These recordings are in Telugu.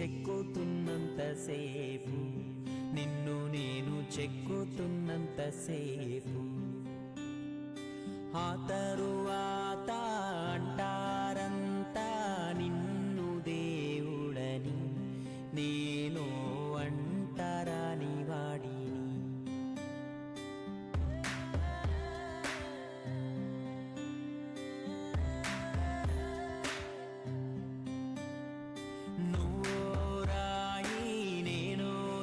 చెక్కుతున్నంతసేపు నిన్ను నేను చెక్కుతున్నంతసేపు. ఆ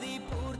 di pur